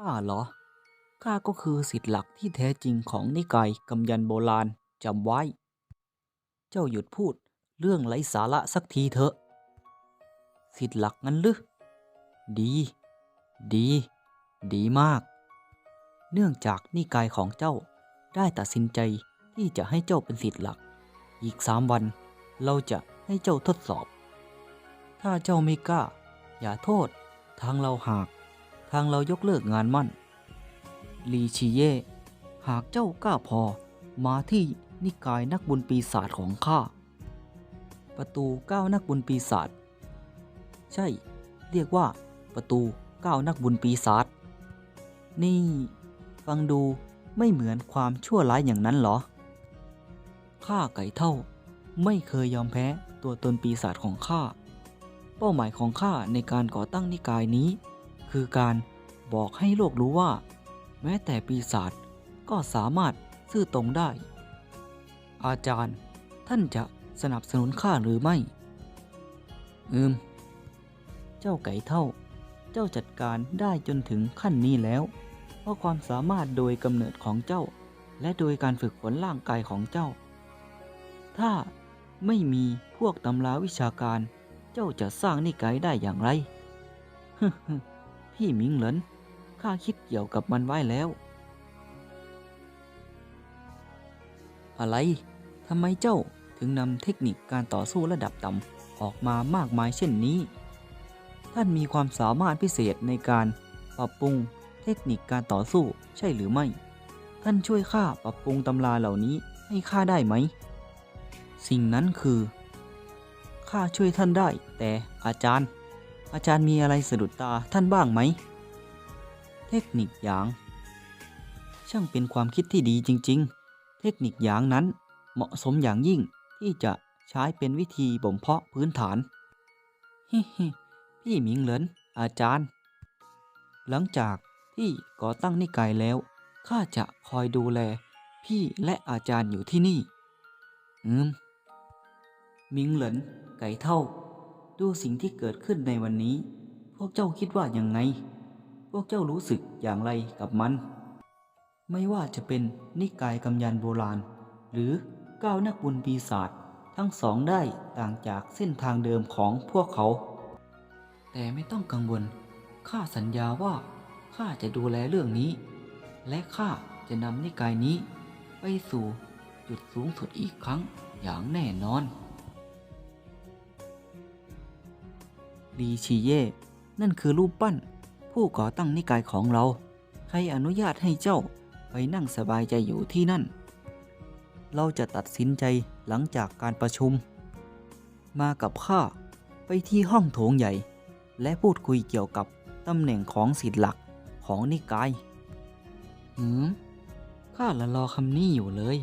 ข้าเหรอ ข้าก็คือสิทธิ์หลักที่แท้จริงของนิกายกำยันโบราณจำไว้ เจ้าหยุดพูดเรื่องไร้สาระสักทีเถอะ สิทธิ์หลักงั้นหรือดี ดี ดีมาก เนื่องจากนิกายของเจ้าได้ตัดสินใจที่จะให้เจ้าเป็นสิทธิ์หลัก อีกสามวัน เราจะให้เจ้าทดสอบ ถ้าเจ้าไม่กล้า อย่าโทษ ทางเราหาก ทางเรายกเลิกงานมั่น ลีชีเย่ หากเจ้ากล้าพอมาที่นิกายนักบุญปีศาจของข้า ประตูเก้านักบุญปีศาจ ใช่ เรียกว่า ประตูเก้านักบุญปีศาจ นี่ ฟังดูไม่เหมือนความชั่วร้ายอย่างนั้นหรอ ข้าไก่เท่า ไม่เคยยอมแพ้ตัวตนปีศาจของข้า เป้าหมายของข้าในการก่อตั้งนิกายนี้ คือการบอกให้โลกรู้ว่า แม้แต่ปีศาจก็สามารถซื่อตรงได้ อาจารย์ท่านจะสนับสนุนข้าหรือไม่ อืม เจ้าไก่เท่า เจ้าจัดการได้จนถึงขั้นนี้แล้ว เพราะความสามารถโดยกำเนิดของเจ้า และโดยการฝึกฝนร่างกายของเจ้า ถ้าไม่มีพวกตำราวิชาการ เจ้าจะสร้างนิกายได้อย่างไร พี่หมิงเหรินข้าคิดเกี่ยวกับมันไว้แล้ว อะไรทำไมเจ้าถึงนำเทคนิคการต่อสู้ระดับต่ำออกมามากมายเช่นนี้ ท่านมีความสามารถพิเศษในการปรับปรุงเทคนิคการต่อสู้ใช่หรือไม่ ท่านช่วยข้าปรับปรุงตำราเหล่านี้ให้ข้าได้ไหม สิ่งนั้นคือข้าช่วยท่านได้ แต่อาจารย์ อาจารย์มีอะไรสะดุดตาท่านบ้างไหม เทคนิคหยาง ช่างเป็นความคิดที่ดีจริง ๆ เทคนิคหยางนั้นเหมาะสมอย่างยิ่งที่จะใช้เป็นวิธีบ่มเพาะพื้นฐานฮิฮิพี่หมิงเหรินอาจารย์ หลังจากที่ก่อตั้งนิกายแล้วข้าจะคอยดูแล พี่และอาจารย์อยู่ที่นี่ อืมมิงเหรินไก่เท่า ดูสิ่งที่เกิดขึ้นในวันนี้ พวกเจ้าคิดว่ายังไง พวกเจ้ารู้สึกอย่างไรกับมัน ไม่ว่าจะเป็นนิกายกำยันโบราณ หรือก้าวนักบุญปีศาจทั้งสองได้ต่างจากเส้นทางเดิมของพวกเขา แต่ไม่ต้องกังวล ข้าสัญญาว่าข้าจะดูแลเรื่องนี้ และข้าจะนำนิกายนี้ ไปสู่จุดสูงสุดอีกครั้งอย่างแน่นอน ลีชีเย่ นั่นคือรูปปั้น ผู้ก่อตั้งนิกายของเรา ใครอนุญาตให้เจ้าไปนั่งสบายใจอยู่ที่นั่น เราจะตัดสินใจหลังจากการประชุม มากับข้าไปที่ห้องโถงใหญ่ และพูดคุยเกี่ยวกับตำแหน่งของสิทธิหลักของนิกาย หืม ข้าละรอคำนี้อยู่เลย